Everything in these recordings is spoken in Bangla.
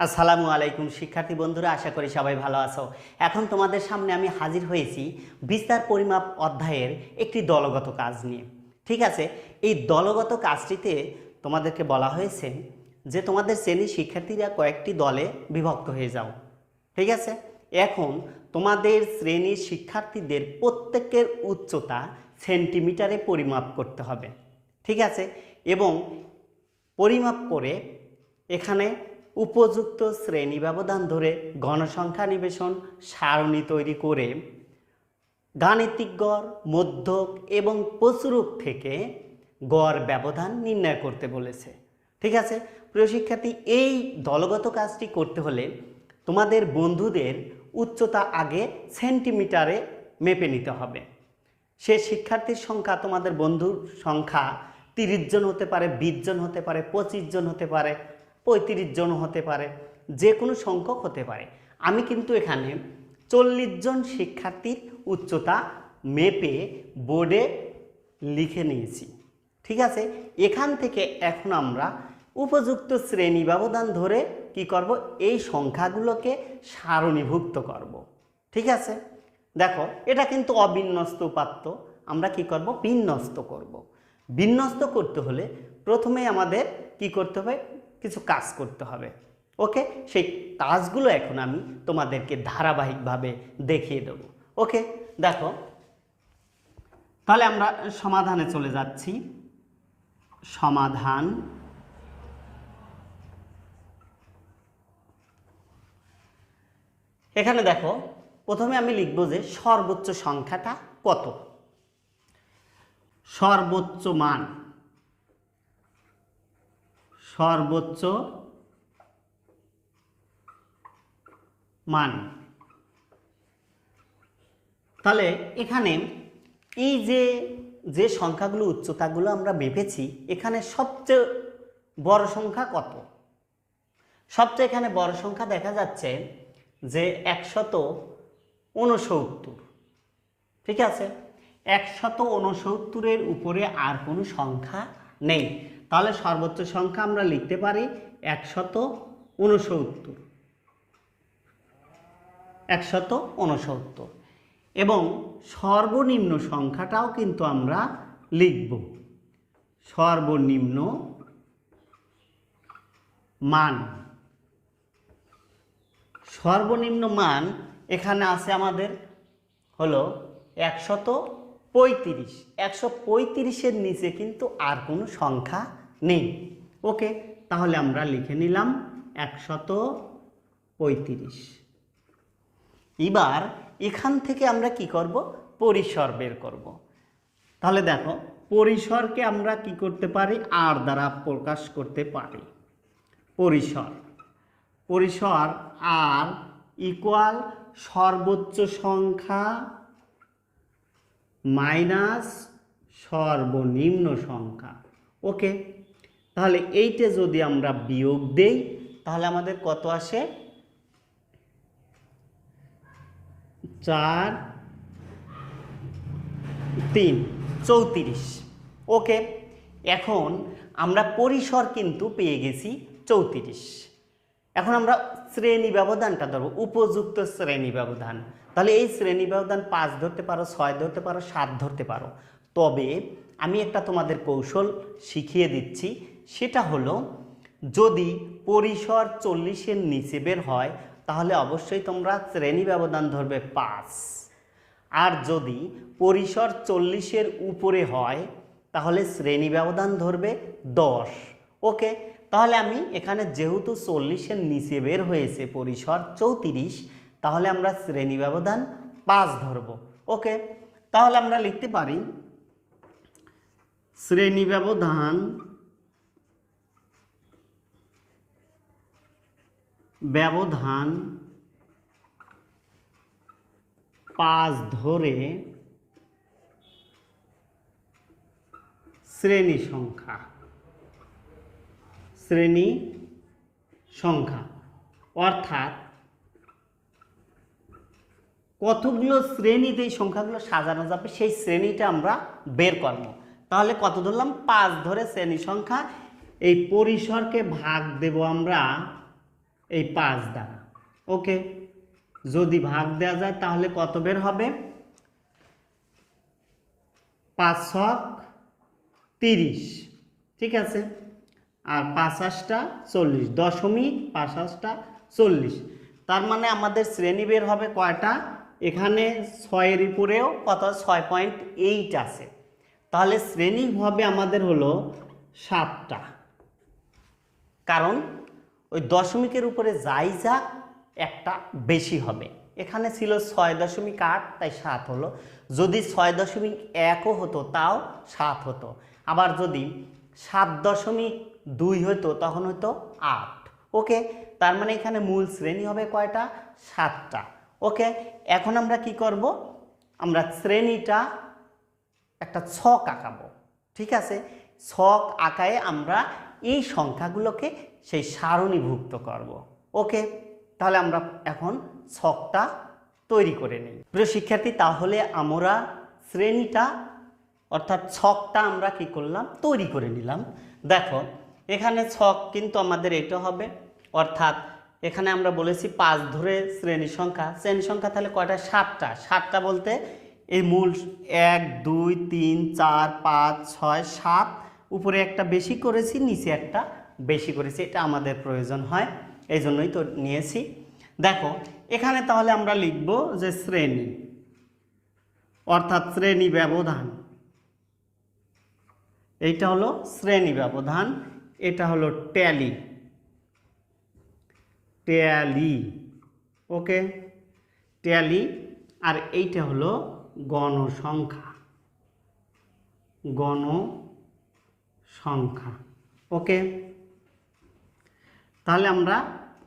আসসালামু আলাইকুম, শিক্ষার্থী বন্ধুরা, আশা করি সবাই ভালো আছো। এখন তোমাদের সামনে আমি হাজির হয়েছি বিস্তার পরিমাপ অধ্যায়ের একটি দলগত কাজ নিয়ে। ঠিক আছে, এই দলগত কাজটিতে তোমাদেরকে বলা হয়েছে যে তোমাদের শ্রেণির শিক্ষার্থীরা কয়েকটি দলে বিভক্ত হয়ে যাও। ঠিক আছে, এখন তোমাদের শ্রেণির শিক্ষার্থীদের প্রত্যেকের উচ্চতা সেন্টিমিটারে পরিমাপ করতে হবে। ঠিক আছে, এবং পরিমাপ করে এখানে উপযুক্ত শ্রেণি ব্যবধান ধরে গণসংখ্যা নিবেশন সারণী তৈরি করে গাণিতিক গড় মধ্যক এবং প্রচুরক থেকে গড় ব্যবধান নির্ণয় করতে বলেছে। ঠিক আছে? প্রিয় শিক্ষার্থী, এই দলগত কাজটি করতে হলে তোমাদের বন্ধুদের উচ্চতা আগে সেন্টিমিটারে মেপে নিতে হবে। সে শিক্ষার্থীর সংখ্যা তোমাদের বন্ধুর সংখ্যা তিরিশ জন হতে পারে, বিশ জন হতে পারে, পঁচিশ জন হতে পারে পঁয়ত্রিশ জন হতে পারে যে কোনো সংখ্যক হতে পারে। আমি কিন্তু এখানে চল্লিশ জন শিক্ষার্থীর উচ্চতা মেপে বোর্ডে লিখে নিয়েছি, ঠিক আছে? এখান থেকে এখন আমরা উপযুক্ত শ্রেণি ব্যবধান ধরে কি করব? এই সংখ্যাগুলোকে সারণীভুক্ত করব, ঠিক আছে? দেখো, এটা কিন্তু অবিন্যস্ত উপাত্ত। আমরা কি করব? বিন্যস্ত করব। বিন্যস্ত করতে হলে প্রথমে আমাদের কি করতে হবে? কিছু কাজ করতে হবে। ওকে? সেই কাজগুলো এখন আমি তোমাদেরকে ধারাবাহিকভাবে দেখিয়ে দেব। ওকে? দেখো। তাহলে আমরা সমাধানে চলে যাচ্ছি। সমাধান। এখানে দেখো, প্রথমে আমি লিখব যে সর্বোচ্চ সংখ্যাটা কত? সর্বোচ্চ মান। সর্বোচ্চ মান। তাহলে এখানে এই যে যে সংখ্যাগুলো, উচ্চতাগুলো আমরা মেপেছি, এখানে সবচেয়ে বড় সংখ্যা কত? সবচেয়ে এখানে বড় সংখ্যা দেখা যাচ্ছে যে একশত উনসত্তর ঠিক আছে? একশত উনসত্তরের উপরে আর কোনো সংখ্যা নেই। তাহলে সর্বোচ্চ সংখ্যা আমরা লিখতে পারি একশত উনসত্তর একশত উনসত্তর এবং সর্বনিম্ন সংখ্যাটাও কিন্তু আমরা লিখব। সর্বনিম্ন মান। সর্বনিম্ন মান এখানে আছে আমাদের হলো একশত পঁয়ত্রিশ। একশো পঁয়ত্রিশের নিচে কিন্তু আর কোনো সংখ্যা নেই। ওকে, তাহলে আমরা লিখে নিলাম একশত পঁয়ত্রিশ। এবার এখান থেকে আমরা কি করব? পরিসর বের করব। তাহলে দেখো, পরিসরকে আমরা কি করতে পারি? আর দ্বারা প্রকাশ করতে পারি। পরিসর। পরিসর আর ইকুয়াল সর্বোচ্চ সংখ্যা মাইনাস সর্বনিম্ন সংখ্যা। ওকে তাহলে এইটা যদি আমরা বিয়োগ দেই, তাহলে আমাদের কত আসে? চার, তিন, চৌত্রিশ। ওকে, এখন আমরা পরিসর কিন্তু পেয়ে গেছি চৌত্রিশ। এখন আমরা শ্রেণি ব্যবধানটা ধরবো, উপযুক্ত শ্রেণি ব্যবধান। তাহলে এই শ্রেণি ব্যবধান পাঁচ ধরতে পারো, ছয় ধরতে পারো, সাত ধরতে পারো। তবে আমি একটা তোমাদের কৌশল শিখিয়ে দিচ্ছি সেটা হলো, যদি পরিসর চল্লিশের নিচে বের হয়, তাহলে অবশ্যই তোমরা শ্রেণি ব্যবধান ধরবে পাঁচ। আর যদি পরিসর চল্লিশের উপরে হয়, তাহলে শ্রেণি ব্যবধান ধরবে দশ। ওকে, তাহলে আমি এখানে যেহেতু চল্লিশের নিচে বের হয়েছে পরিসর চৌত্রিশ, তাহলে আমরা শ্রেণি ব্যবধান পাঁচ ধরব। ওকে, তাহলে আমরা লিখতে পারি, শ্রেণি ব্যবধান ব্যবধান পাঁচ ধরে শ্রেণি সংখ্যা শ্রেণি সংখ্যা, অর্থাৎ কতগুলো শ্রেণীতে এই সংখ্যাগুলো সাজানো যাবে সেই শ্রেণীটা আমরা বের করব। তাহলে কত ধরলাম? পাঁচ ধরে শ্রেণি সংখ্যা, এই পরিসরকে ভাগ দেব আমরা এই পাঁচ দ্বারা ওকে? যদি ভাগ দেওয়া যায় তাহলে কত বের হবে? পাঁচ তিরিশ। ঠিক আছে? আর পাঁচাশটা চল্লিশ। দশমিক পাঁচাশটা চল্লিশ। তার মানে আমাদের শ্রেণি বের হবে কয়টা? এখানে ছয়ের উপরেও কত? ছয় পয়েন্ট এইট আছে। তাহলে শ্রেণি হবে আমাদের হলো সাতটা। কারণ ওই দশমিকের উপরে যাই যা একটা বেশি হবে। এখানে ছিল ছয় দশমিক আট, তাই সাত হলো। যদি ছয় দশমিক একও হতো, তাও সাত হতো। আবার যদি সাত দশমিক দুই হতো, তখন হতো আট। ওকে, তার মানে এখানে মূল শ্রেণি হবে কয়টা? সাতটা। ওকে, এখন আমরা কি করব? আমরা শ্রেণীটা একটা ছক আঁকাবো। ঠিক আছে? ছক আঁকায় আমরা এই সংখ্যাগুলোকে সেই সারণীভুক্ত করব। ওকে, তাহলে আমরা এখন ছকটা তৈরি করে নিই। প্রিয় শিক্ষার্থী, তাহলে আমরা শ্রেণীটা, অর্থাৎ ছকটা আমরা কি করলাম? তৈরি করে নিলাম। দেখো, এখানে ছক কিন্তু আমাদের এটা হবে, অর্থাৎ এখানে আমরা বলেছি পাঁচ ধরে শ্রেণি সংখ্যা। শ্রেণি সংখ্যা তাহলে কয়টা? সাতটা। সাতটা বলতে এই মূল এক, দুই, তিন, চার, পাঁচ, ছয়, সাত, উপরে একটা বেশি করেছি, নিচে একটা বেশি করেছি, এটা আমাদের প্রয়োজন হয় এই জন্যই তো নিয়েছি। দেখো, এখানে তাহলে আমরা লিখব যে শ্রেণি, অর্থাৎ শ্রেণি ব্যবধান। এইটা হলো শ্রেণি ব্যবধান, এটা হলো ট্যালি। Tally, okay? ট্যালি, আর এইটা হলো গণসংখ্যা। গণ সংখ্যা ওকে? তাহলে আমরা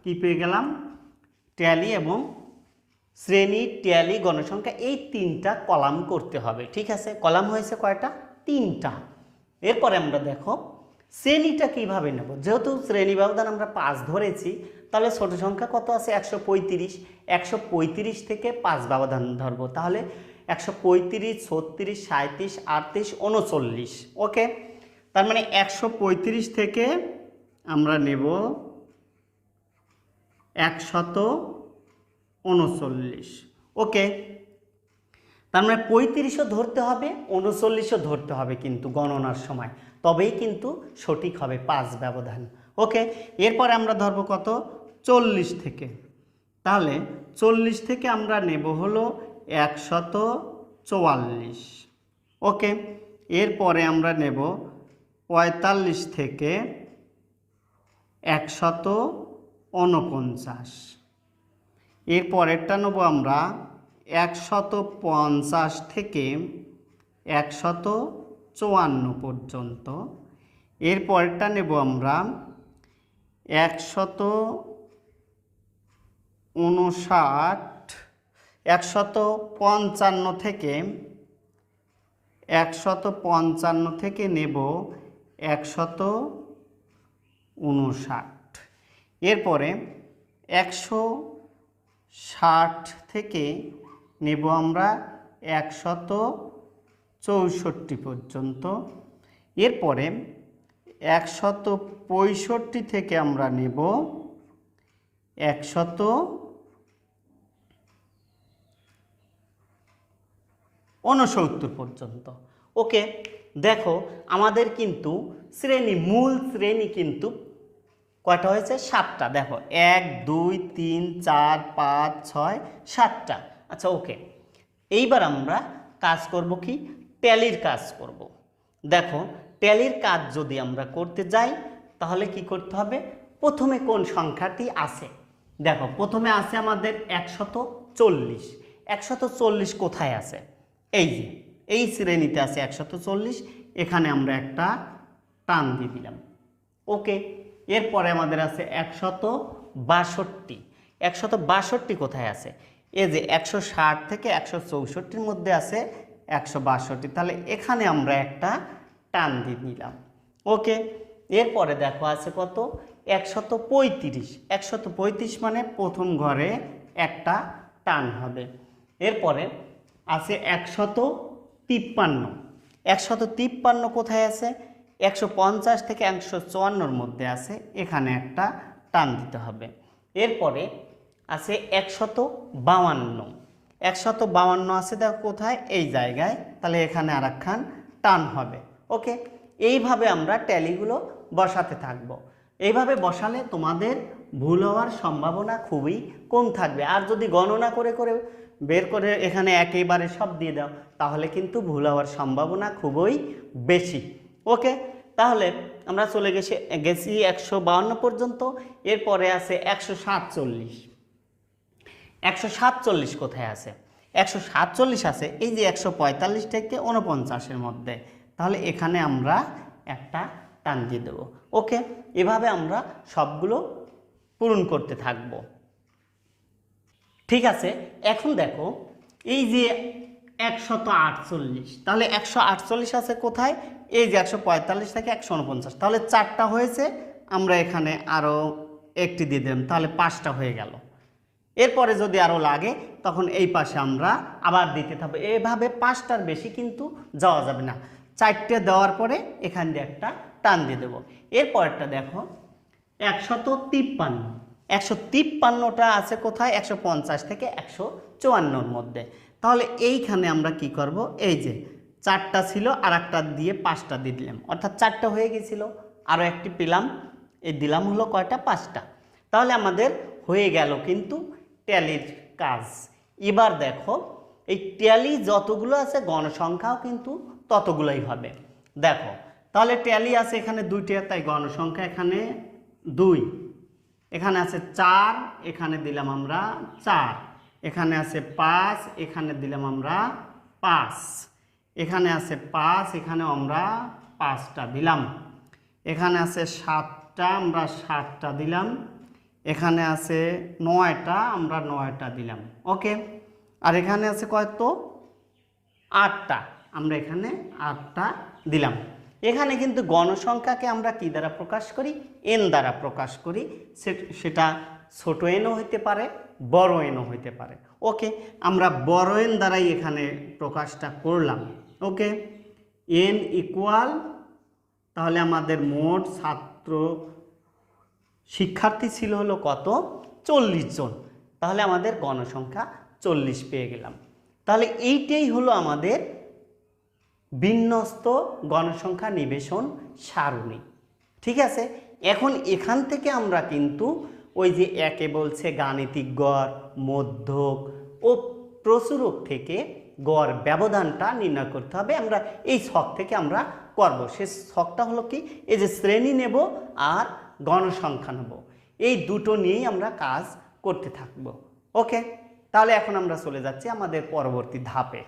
কি পেয়ে গেলাম? ট্যালি এবং শ্রেণি ট্যালি গণসংখ্যা এই তিনটা কলাম করতে হবে, ঠিক আছে? কলাম হয়েছে কয়টা? তিনটা। এরপরে আমরা দেখো, শ্রেণীটা কীভাবে নেব? যেহেতু শ্রেণি ব্যবধান আমরা পাঁচ ধরেছি, তাহলে ছোট সংখ্যা কত আছে? একশো পঁয়ত্রিশ। একশো পঁয়ত্রিশ থেকে পাঁচ ব্যবধান ধরবো, তাহলে একশো পঁয়ত্রিশ, ছত্রিশ সাঁত্রিশ আটত্রিশ, উনচল্লিশ। ওকে? তার মানে একশো পঁয়ত্রিশ থেকে আমরা নেব একশত উনচল্লিশ। ওকে, তার মানে পঁয়ত্রিশও ধরতে হবে, উনচল্লিশও ধরতে হবে কিন্তু গণনার সময়। তবেই কিন্তু সঠিক হবে পাঁচ ব্যবধান। ওকে, এরপরে আমরা ধরবো কত? চল্লিশ থেকে। তাহলে চল্লিশ থেকে আমরা নেব হলো একশত চুয়াল্লিশ। ওকে, এরপরে আমরা নেব পঁয়তাল্লিশ থেকে একশত উনপঞ্চাশ এর পরেরটা নেব আমরা একশত পঞ্চাশ থেকে একশত চুয়ান্ন পর্যন্ত। এর পরেরটা নেব আমরা একশত উনষাট, একশত পঞ্চান্ন থেকে একশত পঞ্চান্ন থেকে নেব একশত উনষাট। এরপরে একশো ষাট থেকে নেব আমরা একশত চৌষট্টি পর্যন্ত। এরপরে একশত পঁয়ষট্টি থেকে আমরা নেব একশত ঊনসত্তর পর্যন্ত। ওকে, দেখো, আমাদের কিন্তু শ্রেণি, মূল শ্রেণি কিন্তু কয়টা হয়েছে? সাতটা। দেখো, এক, দুই, তিন, চার, পাঁচ, ছয়, সাতটা। আচ্ছা ওকে। এইবার আমরা কাজ করব কি? ট্যালির কাজ করব। দেখো, ট্যালির কাজ যদি আমরা করতে যাই, তাহলে কি করতে হবে? প্রথমে কোন সংখ্যাটি আছে? দেখো, প্রথমে আছে আমাদের একশত চল্লিশ। একশত চল্লিশ কোথায় আছে? এই যে, এই শ্রেণীতে আছে একশত চল্লিশ। এখানে আমরা একটা টান দিয়ে দিলাম। ওকে এরপরে আমাদের আছে একশত বাষট্টি। একশত বাষট্টি কোথায় আছে? এই যে একশো ষাট থেকে একশো চৌষট্টির মধ্যে আছে একশো বাষট্টি। তাহলে এখানে আমরা একটা টান দিয়ে নিলাম। ওকে, এরপরে দেখো আছে কত? একশত পঁয়ত্রিশ। একশত পঁয়ত্রিশ মানে প্রথম ঘরে একটা টান হবে। এরপরে আছে একশত তিপ্পান্ন। একশত তিপ্পান্ন কোথায় আছে? একশো পঞ্চাশ থেকে একশো চুয়ান্নর মধ্যে আছে। এখানে একটা টান দিতে হবে। এরপরে আছে একশত বাউান্ন একশত বাউান্ন আছে দেখো কোথায়? এই জায়গায়। তাহলে এখানে আর টান হবে। ওকে? এইভাবে আমরা ট্যালিগুলো বসাতে থাকব। এইভাবে বসালে তোমাদের ভুল হওয়ার সম্ভাবনা খুবই কম থাকবে। আর যদি গণনা করে করে বের করে এখানে একেবারে সব দিয়ে দাও, তাহলে কিন্তু ভুল হওয়ার সম্ভাবনা খুবই বেশি। ওকে, তাহলে আমরা চলে গেছি গেছি একশো বাউন্ন পর্যন্ত, এরপরে আছে একশো সাতচল্লিশ। একশো সাতচল্লিশ কোথায় আছে? একশো সাতচল্লিশ আছে, এই যে একশো পঁয়তাল্লিশ থেকে উনপঞ্চাশের মধ্যে। তাহলে এখানে আমরা একটা টান দিয়ে দেবো। ওকে, এভাবে আমরা সবগুলো পূরণ করতে থাকব। ঠিক আছে, এখন দেখো, এই যে একশত আটচল্লিশ। তাহলে একশো আটচল্লিশ আছে কোথায়? এই যে একশো পঁয়তাল্লিশ থেকে একশো উনপঞ্চাশ। তাহলে চারটা হয়েছে, আমরা এখানে আরও একটি দিয়ে দিলাম, তাহলে পাঁচটা হয়ে গেল। এরপরে যদি আরও লাগে, তখন এই পাশে আমরা আবার দিতে থাকব। এভাবে পাঁচটার বেশি কিন্তু যাওয়া যাবে না। চারটে দেওয়ার পরে এখান দিয়ে একটা টান দিয়ে দেবো। এরপরটা দেখো, একশত তিপ্পান্ন। একশো তিপ্পান্নটা আছে কোথায়? একশো পঞ্চাশ থেকে একশো চুয়ান্নর মধ্যে। তাহলে এইখানে আমরা কি করব? এই যে চারটা ছিল আর একটা দিয়ে পাঁচটা দিয়ে দিলাম। অর্থাৎ চারটা হয়ে গেছিল আরও একটি পেলাম, এই দিলাম হলো কয়টা? পাঁচটা। তাহলে আমাদের হয়ে গেল কিন্তু ট্যালির কাজ। এবার দেখো, এই ট্যালি যতগুলো আছে, গণসংখ্যাও কিন্তু ততগুলোই হবে। দেখো, তাহলে ট্যালি আছে এখানে দুইটা, তাই গণসংখ্যা এখানে দুই, এখানে আছে চার, এখানে দিলাম আমরা চার। এখানে আছে পাঁচ, এখানে দিলাম আমরা পাঁচ। এখানে আছে পাঁচ, এখানে আমরা পাঁচটা দিলাম। এখানে আছে সাতটা, আমরা সাতটা দিলাম। এখানে আছে নয়টা, আমরা নয়টা দিলাম। ওকে? আর এখানে আছে কত আটটা। আমরা এখানে আটটা দিলাম। এখানে কিন্তু গণসংখ্যাকে আমরা কি দ্বারা প্রকাশ করি? এন দ্বারা প্রকাশ করি। সেটা ছোট এনও হইতে পারে, বড় এনও হইতে পারে। ওকে, আমরা বড় এন দ্বারাই এখানে প্রকাশটা করলাম। ওকে, এন ইকুয়াল, তাহলে আমাদের মোট ছাত্র শিক্ষার্থী ছিল হলো কত? চল্লিশ জন। তাহলে আমাদের গণসংখ্যা চল্লিশ পেয়ে গেলাম। তাহলে এইটাই হলো আমাদের বিন্যস্ত গণসংখ্যা নিবেশন সারণী। ঠিক আছে? এখন এখান থেকে আমরা কিন্তু ওই যে একে বলছে গাণিতিক গড়, মধ্যক, ও প্রচুরক থেকে গড় ব্যবধানটা নির্ণয় করতে হবে। আমরা এই ছক থেকে আমরা করব। সে ছকটা হলো কি? এই যে শ্রেণি নেব আর গণসংখ্যা নেব। এই দুটো নিয়েই আমরা কাজ করতে থাকব। ওকে? তাহলে এখন আমরা চলে যাচ্ছি আমাদের পরবর্তী ধাপে।